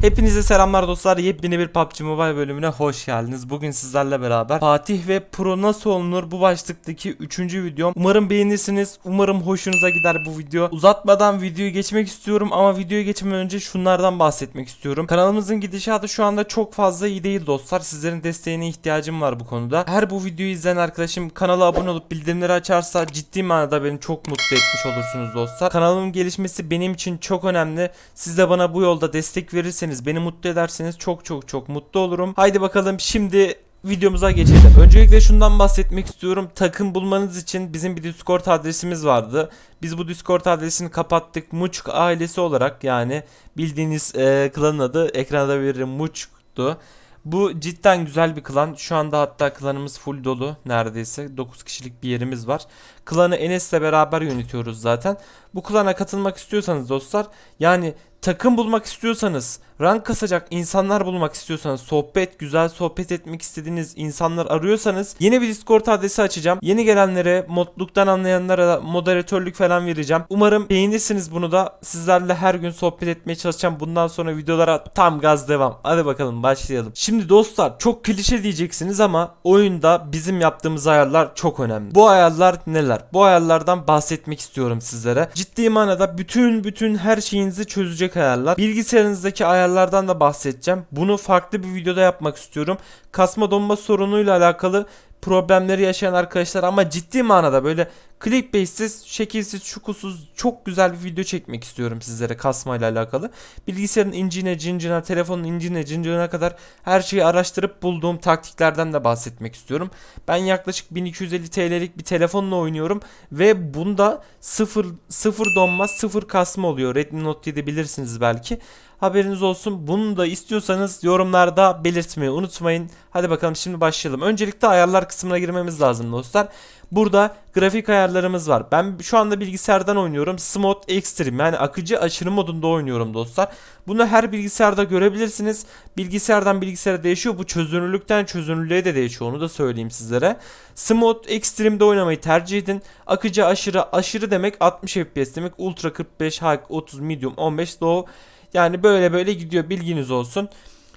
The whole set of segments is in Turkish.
Hepinize selamlar dostlar. Yepyeni bir PUBG Mobile bölümüne hoş geldiniz. Bugün sizlerle beraber Fatih ve Pro nasıl olunur bu başlıktaki 3. videom. Umarım beğenirsiniz. Umarım hoşunuza gider bu video. Uzatmadan videoyu geçmek istiyorum ama videoya geçmeden önce şunlardan bahsetmek istiyorum. Kanalımızın gidişatı şu anda çok fazla iyi değil dostlar. Sizlerin desteğine ihtiyacım var bu konuda. Her bu videoyu izleyen arkadaşım kanala abone olup bildirimleri açarsa ciddi manada beni çok mutlu etmiş olursunuz dostlar. Kanalımın gelişmesi benim için çok önemli. Siz de bana bu yolda destek verirseniz, beni mutlu ederseniz çok çok çok mutlu olurum. Haydi bakalım şimdi videomuza geçelim. Öncelikle şundan bahsetmek istiyorum. Takım bulmanız için bizim bir Discord adresimiz vardı. Biz bu Discord adresini kapattık. Muçk ailesi olarak yani bildiğiniz e, klanın adı ekranda veririm Muçk'tu. Bu cidden güzel bir klan. Şu anda hatta klanımız full dolu neredeyse. 9 kişilik bir yerimiz var. Klanı Enes'le beraber yönetiyoruz zaten. Bu klana katılmak istiyorsanız dostlar yani takım bulmak istiyorsanız, rank kasacak insanlar bulmak istiyorsanız, sohbet, güzel sohbet etmek istediğiniz insanlar arıyorsanız yeni bir Discord adresi açacağım. Yeni gelenlere, modluktan anlayanlara da moderatörlük falan vereceğim. Umarım beğenirsiniz bunu da. Sizlerle her gün sohbet etmeye çalışacağım. Bundan sonra videolara tam gaz devam. Hadi bakalım başlayalım. Şimdi dostlar çok klişe diyeceksiniz ama oyunda bizim yaptığımız ayarlar çok önemli. Bu ayarlar neler? Bu ayarlardan bahsetmek istiyorum sizlere. Ciddi manada bütün bütün her şeyinizi çözecek ayarlar. Bilgisayarınızdaki ayarlardan da bahsedeceğim. Bunu farklı bir videoda yapmak istiyorum. Kasma donma sorunuyla alakalı problemleri yaşayan arkadaşlar ama ciddi manada böyle clickbait'siz, şekilsiz, şukusuz çok güzel bir video çekmek istiyorum sizlere kasmayla alakalı. Bilgisayarın incine cincine, telefonun incine cincine kadar her şeyi araştırıp bulduğum taktiklerden de bahsetmek istiyorum. Ben yaklaşık 1250 TL'lik bir telefonla oynuyorum ve bunda sıfır, sıfır donma, sıfır kasma oluyor. Redmi Note 7 bilirsiniz belki. Haberiniz olsun. Bunu da istiyorsanız yorumlarda belirtmeyi unutmayın. Hadi bakalım şimdi başlayalım. Öncelikle ayarlar kısmına girmemiz lazım dostlar. Burada grafik ayarlarımız var. Ben şu anda bilgisayardan oynuyorum. Smooth Extreme yani akıcı aşırı modunda oynuyorum dostlar. Bunu her bilgisayarda görebilirsiniz. Bilgisayardan bilgisayara değişiyor. Bu çözünürlükten çözünürlüğe de değişiyor. Onu da söyleyeyim sizlere. Smooth Extreme'de oynamayı tercih edin. Akıcı aşırı aşırı demek 60 FPS demek. Ultra 45, High 30, Medium 15, Low yani böyle böyle gidiyor bilginiz olsun.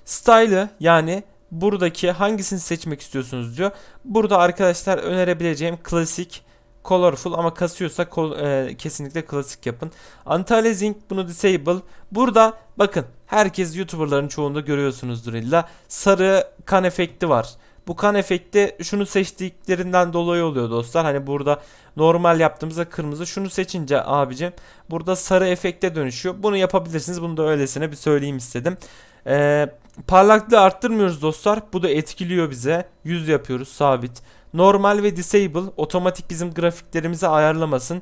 Style'ı yani buradaki hangisini seçmek istiyorsunuz diyor. Burada arkadaşlar önerebileceğim klasik colorful ama kasıyorsa kol- e, kesinlikle klasik yapın. Anti-aliasing bunu disable. Burada bakın herkes YouTuber'ların çoğunda görüyorsunuzdur illa. Sarı kan efekti var. Bu kan efekti şunu seçtiklerinden dolayı oluyor dostlar. Hani burada normal yaptığımızda kırmızı şunu seçince abicim burada sarı efekte dönüşüyor. Bunu yapabilirsiniz. Bunu da öylesine bir söyleyeyim istedim. Ee, parlaklığı arttırmıyoruz dostlar. Bu da etkiliyor bize. 100 yapıyoruz sabit. Normal ve disable otomatik bizim grafiklerimizi ayarlamasın.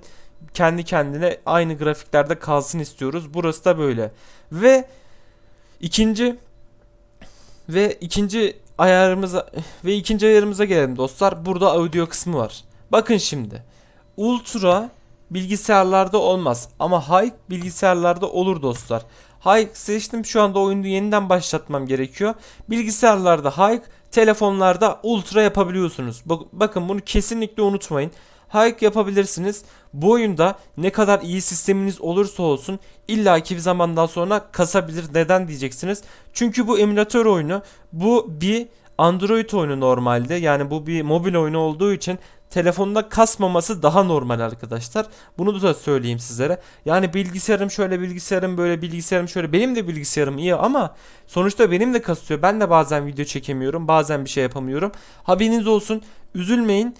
Kendi kendine aynı grafiklerde kalsın istiyoruz. Burası da böyle. Ve ikinci ve ikinci ayarımıza ve ikinci ayarımıza gelelim dostlar. Burada audio kısmı var. Bakın şimdi. Ultra bilgisayarlarda olmaz ama high bilgisayarlarda olur dostlar. High seçtim şu anda oyunu yeniden başlatmam gerekiyor. Bilgisayarlarda high, telefonlarda ultra yapabiliyorsunuz. Bak- bakın bunu kesinlikle unutmayın. High yapabilirsiniz. Bu oyunda ne kadar iyi sisteminiz olursa olsun illaki bir zamandan sonra kasabilir. Neden diyeceksiniz? Çünkü bu emülatör oyunu. Bu bir Android oyunu normalde. Yani bu bir mobil oyunu olduğu için telefonda kasmaması daha normal arkadaşlar. Bunu da söyleyeyim sizlere. Yani bilgisayarım şöyle bilgisayarım böyle bilgisayarım şöyle. Benim de bilgisayarım iyi ama sonuçta benim de kasıyor. Ben de bazen video çekemiyorum. Bazen bir şey yapamıyorum. Haberiniz olsun. Üzülmeyin.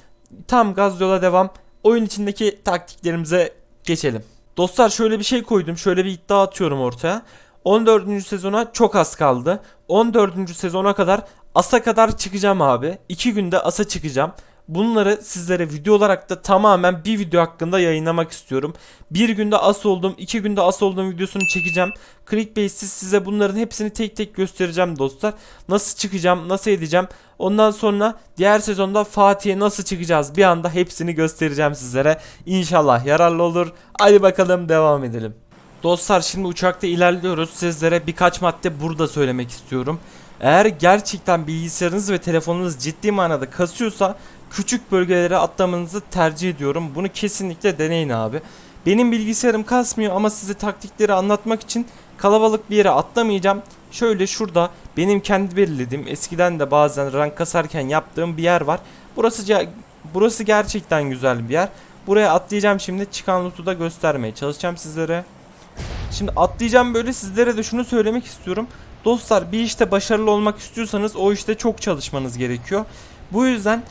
Tam gaz yola devam. Oyun içindeki taktiklerimize geçelim. Dostlar şöyle bir şey koydum. Şöyle bir iddia atıyorum ortaya. 14. sezona çok az kaldı. 14. sezona kadar As'a kadar çıkacağım abi. 2 günde As'a çıkacağım. Bunları sizlere video olarak da tamamen bir video hakkında yayınlamak istiyorum. Bir günde as oldum, iki günde as olduğum videosunu çekeceğim. Clickbait'siz size bunların hepsini tek tek göstereceğim dostlar. Nasıl çıkacağım, nasıl edeceğim. Ondan sonra diğer sezonda Fatih'e nasıl çıkacağız bir anda hepsini göstereceğim sizlere. İnşallah yararlı olur. Hadi bakalım devam edelim. Dostlar şimdi uçakta ilerliyoruz. Sizlere birkaç madde burada söylemek istiyorum. Eğer gerçekten bilgisayarınız ve telefonunuz ciddi manada kasıyorsa küçük bölgelere atlamanızı tercih ediyorum. Bunu kesinlikle deneyin abi. Benim bilgisayarım kasmıyor ama size taktikleri anlatmak için Kalabalık bir yere atlamayacağım. Şöyle şurada benim kendi belirlediğim eskiden de bazen rank kasarken yaptığım bir yer var. Burası burası gerçekten güzel bir yer. Buraya atlayacağım şimdi çıkan loot'u da göstermeye çalışacağım sizlere. Şimdi atlayacağım böyle sizlere de şunu söylemek istiyorum. Dostlar bir işte başarılı olmak istiyorsanız o işte çok çalışmanız gerekiyor. Bu yüzden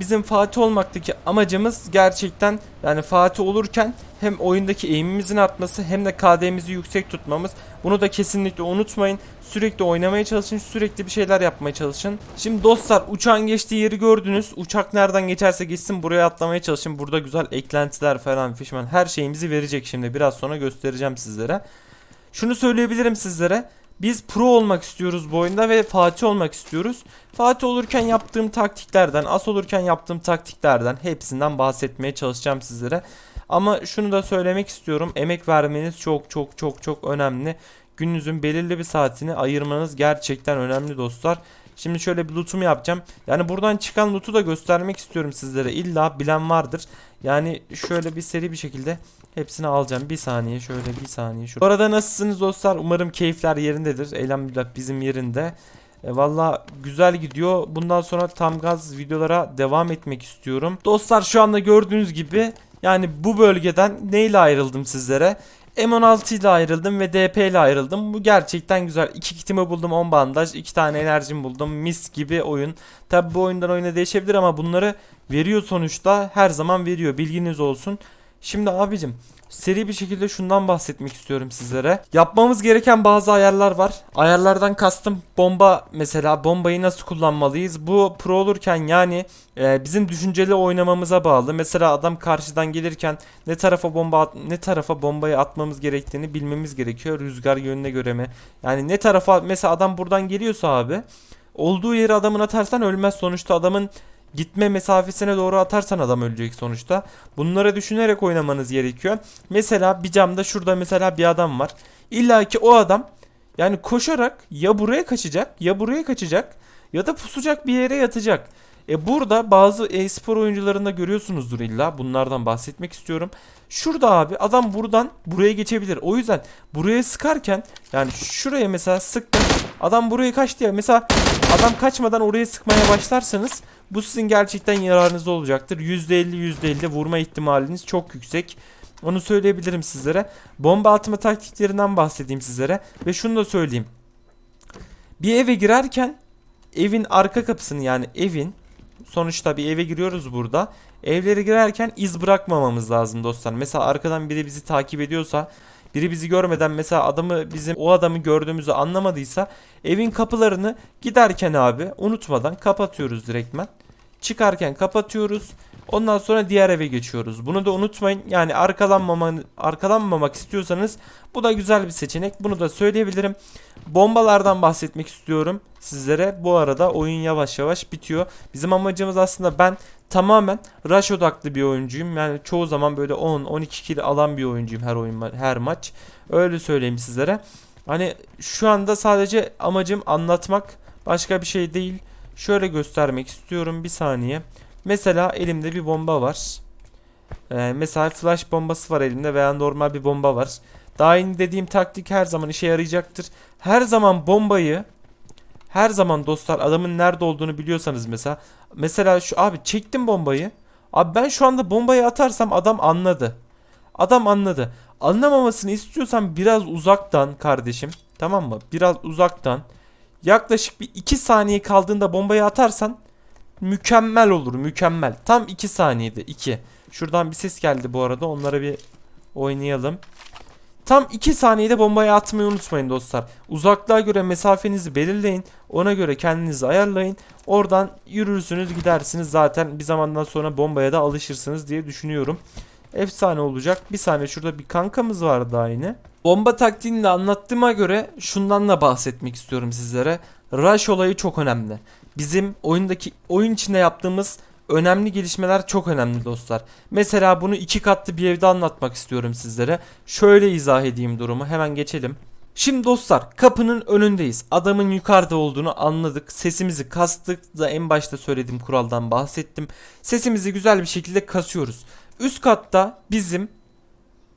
bizim Fatih olmaktaki amacımız gerçekten yani Fatih olurken hem oyundaki eğimimizin artması hem de KD'mizi yüksek tutmamız. Bunu da kesinlikle unutmayın. Sürekli oynamaya çalışın, sürekli bir şeyler yapmaya çalışın. Şimdi dostlar uçağın geçtiği yeri gördünüz. Uçak nereden geçerse geçsin buraya atlamaya çalışın. Burada güzel eklentiler falan fişman her şeyimizi verecek şimdi. Biraz sonra göstereceğim sizlere. Şunu söyleyebilirim sizlere. Biz pro olmak istiyoruz bu oyunda ve Fatih olmak istiyoruz. Fatih olurken yaptığım taktiklerden, as olurken yaptığım taktiklerden hepsinden bahsetmeye çalışacağım sizlere. Ama şunu da söylemek istiyorum. Emek vermeniz çok çok çok çok önemli. Gününüzün belirli bir saatini ayırmanız gerçekten önemli dostlar. Şimdi şöyle bir lootumu yapacağım. Yani buradan çıkan lootu da göstermek istiyorum sizlere. İlla bilen vardır. Yani şöyle bir seri bir şekilde hepsini alacağım. Bir saniye şöyle bir saniye. Şu. Bu arada nasılsınız dostlar? Umarım keyifler yerindedir. Elhamdülillah bizim yerinde. E, Valla güzel gidiyor. Bundan sonra tam gaz videolara devam etmek istiyorum. Dostlar şu anda gördüğünüz gibi yani bu bölgeden neyle ayrıldım sizlere? M16 ile ayrıldım ve DP ile ayrıldım. Bu gerçekten güzel. İki kitimi buldum 10 bandaj. iki tane enerjim buldum. Mis gibi oyun. Tabi bu oyundan oyuna değişebilir ama bunları veriyor sonuçta. Her zaman veriyor. Bilginiz olsun. Şimdi abicim seri bir şekilde şundan bahsetmek istiyorum sizlere. Yapmamız gereken bazı ayarlar var. Ayarlardan kastım bomba mesela bombayı nasıl kullanmalıyız? Bu pro olurken yani e, bizim düşünceli oynamamıza bağlı. Mesela adam karşıdan gelirken ne tarafa bomba at- ne tarafa bombayı atmamız gerektiğini bilmemiz gerekiyor. Rüzgar yönüne göre mi? Yani ne tarafa mesela adam buradan geliyorsa abi olduğu yere adamın atarsan ölmez sonuçta adamın gitme mesafesine doğru atarsan adam ölecek sonuçta. Bunları düşünerek oynamanız gerekiyor. Mesela bir camda şurada mesela bir adam var. İlla ki o adam yani koşarak ya buraya kaçacak ya buraya kaçacak ya da pusacak bir yere yatacak. E burada bazı e-spor oyuncularında görüyorsunuzdur illa bunlardan bahsetmek istiyorum. Şurada abi adam buradan buraya geçebilir. O yüzden buraya sıkarken yani şuraya mesela sıktım. Adam buraya kaçtı ya. Mesela adam kaçmadan oraya sıkmaya başlarsanız bu sizin gerçekten yararınıza olacaktır. %50 %50 vurma ihtimaliniz çok yüksek. Onu söyleyebilirim sizlere. Bomba atma taktiklerinden bahsedeyim sizlere. Ve şunu da söyleyeyim. Bir eve girerken evin arka kapısını yani evin sonuçta bir eve giriyoruz burada. Evlere girerken iz bırakmamamız lazım dostlar. Mesela arkadan biri bizi takip ediyorsa biri bizi görmeden mesela adamı bizim o adamı gördüğümüzü anlamadıysa evin kapılarını giderken abi unutmadan kapatıyoruz direktmen. Çıkarken kapatıyoruz. Ondan sonra diğer eve geçiyoruz. Bunu da unutmayın. Yani arkalanmama, arkalanmamak istiyorsanız bu da güzel bir seçenek. Bunu da söyleyebilirim. Bombalardan bahsetmek istiyorum sizlere. Bu arada oyun yavaş yavaş bitiyor. Bizim amacımız aslında ben tamamen rush odaklı bir oyuncuyum. Yani çoğu zaman böyle 10-12 kill alan bir oyuncuyum her oyun her maç. Öyle söyleyeyim sizlere. Hani şu anda sadece amacım anlatmak başka bir şey değil. Şöyle göstermek istiyorum bir saniye. Mesela elimde bir bomba var. Ee, mesela flash bombası var elimde veya normal bir bomba var. Daha yeni dediğim taktik her zaman işe yarayacaktır. Her zaman bombayı her zaman dostlar adamın nerede olduğunu biliyorsanız mesela mesela şu abi çektim bombayı. Abi ben şu anda bombayı atarsam adam anladı. Adam anladı. Anlamamasını istiyorsan biraz uzaktan kardeşim. Tamam mı? Biraz uzaktan. Yaklaşık bir 2 saniye kaldığında bombayı atarsan mükemmel olur mükemmel. Tam 2 saniyede 2. Şuradan bir ses geldi bu arada onlara bir oynayalım. Tam 2 saniyede bombayı atmayı unutmayın dostlar. Uzaklığa göre mesafenizi belirleyin. Ona göre kendinizi ayarlayın. Oradan yürürsünüz gidersiniz zaten bir zamandan sonra bombaya da alışırsınız diye düşünüyorum. Efsane olacak. Bir saniye şurada bir kankamız var daha yine. Bomba taktiğini de anlattığıma göre şundan da bahsetmek istiyorum sizlere. Rush olayı çok önemli. Bizim oyundaki oyun içinde yaptığımız önemli gelişmeler çok önemli dostlar. Mesela bunu iki katlı bir evde anlatmak istiyorum sizlere. Şöyle izah edeyim durumu. Hemen geçelim. Şimdi dostlar kapının önündeyiz. Adamın yukarıda olduğunu anladık. Sesimizi kastık da en başta söylediğim kuraldan bahsettim. Sesimizi güzel bir şekilde kasıyoruz. Üst katta bizim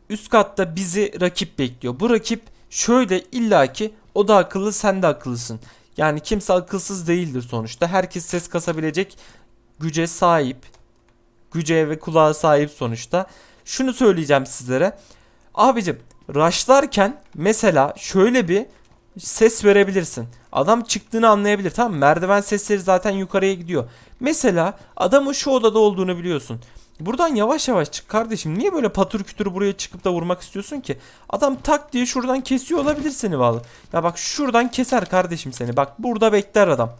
üst katta bizi rakip bekliyor. Bu rakip şöyle illaki o da akıllı sen de akıllısın. Yani kimse akılsız değildir sonuçta. Herkes ses kasabilecek güce sahip. Güce ve kulağa sahip sonuçta. Şunu söyleyeceğim sizlere. Abicim rushlarken mesela şöyle bir ses verebilirsin. Adam çıktığını anlayabilir tamam mı? Merdiven sesleri zaten yukarıya gidiyor. Mesela adamın şu odada olduğunu biliyorsun. Buradan yavaş yavaş çık kardeşim. Niye böyle patır kütür buraya çıkıp da vurmak istiyorsun ki? Adam tak diye şuradan kesiyor olabilir seni vallahi. Ya bak şuradan keser kardeşim seni. Bak burada bekler adam.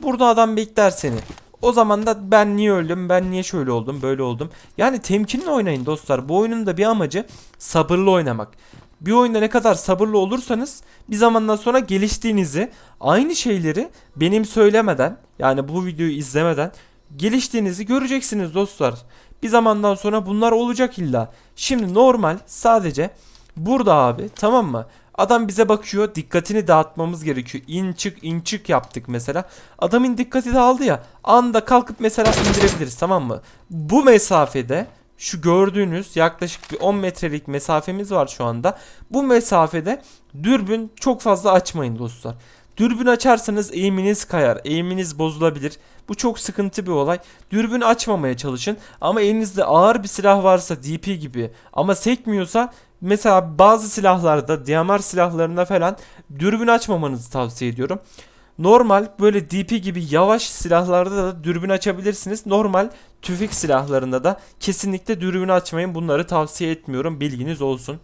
Burada adam bekler seni. O zaman da ben niye öldüm, ben niye şöyle oldum, böyle oldum. Yani temkinli oynayın dostlar. Bu oyunun da bir amacı sabırlı oynamak. Bir oyunda ne kadar sabırlı olursanız bir zamandan sonra geliştiğinizi, aynı şeyleri benim söylemeden, yani bu videoyu izlemeden geliştiğinizi göreceksiniz dostlar. Bir zamandan sonra bunlar olacak illa. Şimdi normal sadece burada abi tamam mı? Adam bize bakıyor dikkatini dağıtmamız gerekiyor. İn çık in çık yaptık mesela. Adamın dikkati dağıldı ya anda kalkıp mesela indirebiliriz tamam mı? Bu mesafede şu gördüğünüz yaklaşık bir 10 metrelik mesafemiz var şu anda. Bu mesafede dürbün çok fazla açmayın dostlar. Dürbün açarsanız eğiminiz kayar, eğiminiz bozulabilir. Bu çok sıkıntı bir olay. Dürbün açmamaya çalışın ama elinizde ağır bir silah varsa DP gibi ama sekmiyorsa mesela bazı silahlarda, DMR silahlarında falan dürbün açmamanızı tavsiye ediyorum. Normal böyle DP gibi yavaş silahlarda da dürbün açabilirsiniz. Normal tüfek silahlarında da kesinlikle dürbün açmayın. Bunları tavsiye etmiyorum. Bilginiz olsun.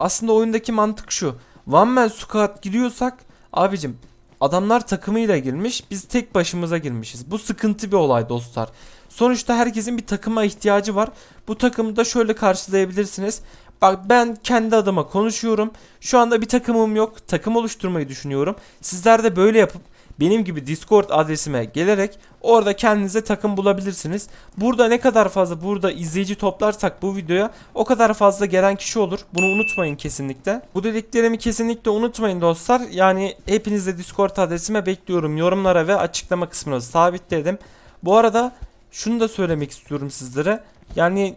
Aslında oyundaki mantık şu. One man squad giriyorsak abicim adamlar takımıyla girmiş. Biz tek başımıza girmişiz. Bu sıkıntı bir olay dostlar. Sonuçta herkesin bir takıma ihtiyacı var. Bu takımı da şöyle karşılayabilirsiniz. Bak ben kendi adıma konuşuyorum. Şu anda bir takımım yok. Takım oluşturmayı düşünüyorum. Sizler de böyle yapıp benim gibi Discord adresime gelerek orada kendinize takım bulabilirsiniz. Burada ne kadar fazla burada izleyici toplarsak bu videoya o kadar fazla gelen kişi olur. Bunu unutmayın kesinlikle. Bu dediklerimi kesinlikle unutmayın dostlar. Yani hepinize Discord adresime bekliyorum. Yorumlara ve açıklama kısmına sabitledim. Bu arada şunu da söylemek istiyorum sizlere. Yani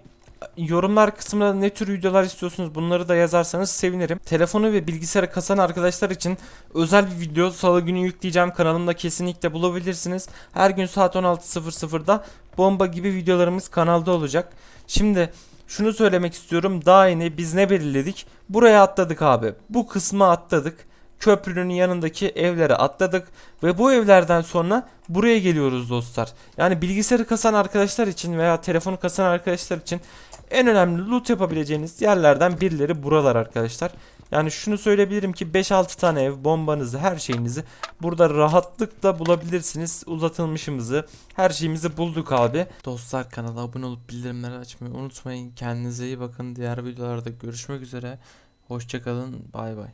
yorumlar kısmına ne tür videolar istiyorsunuz bunları da yazarsanız sevinirim. Telefonu ve bilgisayarı kasan arkadaşlar için özel bir video salı günü yükleyeceğim kanalımda kesinlikle bulabilirsiniz. Her gün saat 16.00'da bomba gibi videolarımız kanalda olacak. Şimdi şunu söylemek istiyorum daha yeni biz ne belirledik? Buraya atladık abi. Bu kısmı atladık. Köprünün yanındaki evlere atladık ve bu evlerden sonra buraya geliyoruz dostlar. Yani bilgisayarı kasan arkadaşlar için veya telefonu kasan arkadaşlar için en önemli loot yapabileceğiniz yerlerden birileri buralar arkadaşlar. Yani şunu söyleyebilirim ki 5-6 tane ev, bombanızı, her şeyinizi burada rahatlıkla bulabilirsiniz. Uzatılmışımızı, her şeyimizi bulduk abi. Dostlar kanala abone olup bildirimleri açmayı unutmayın. Kendinize iyi bakın. Diğer videolarda görüşmek üzere. Hoşçakalın. Bay bay.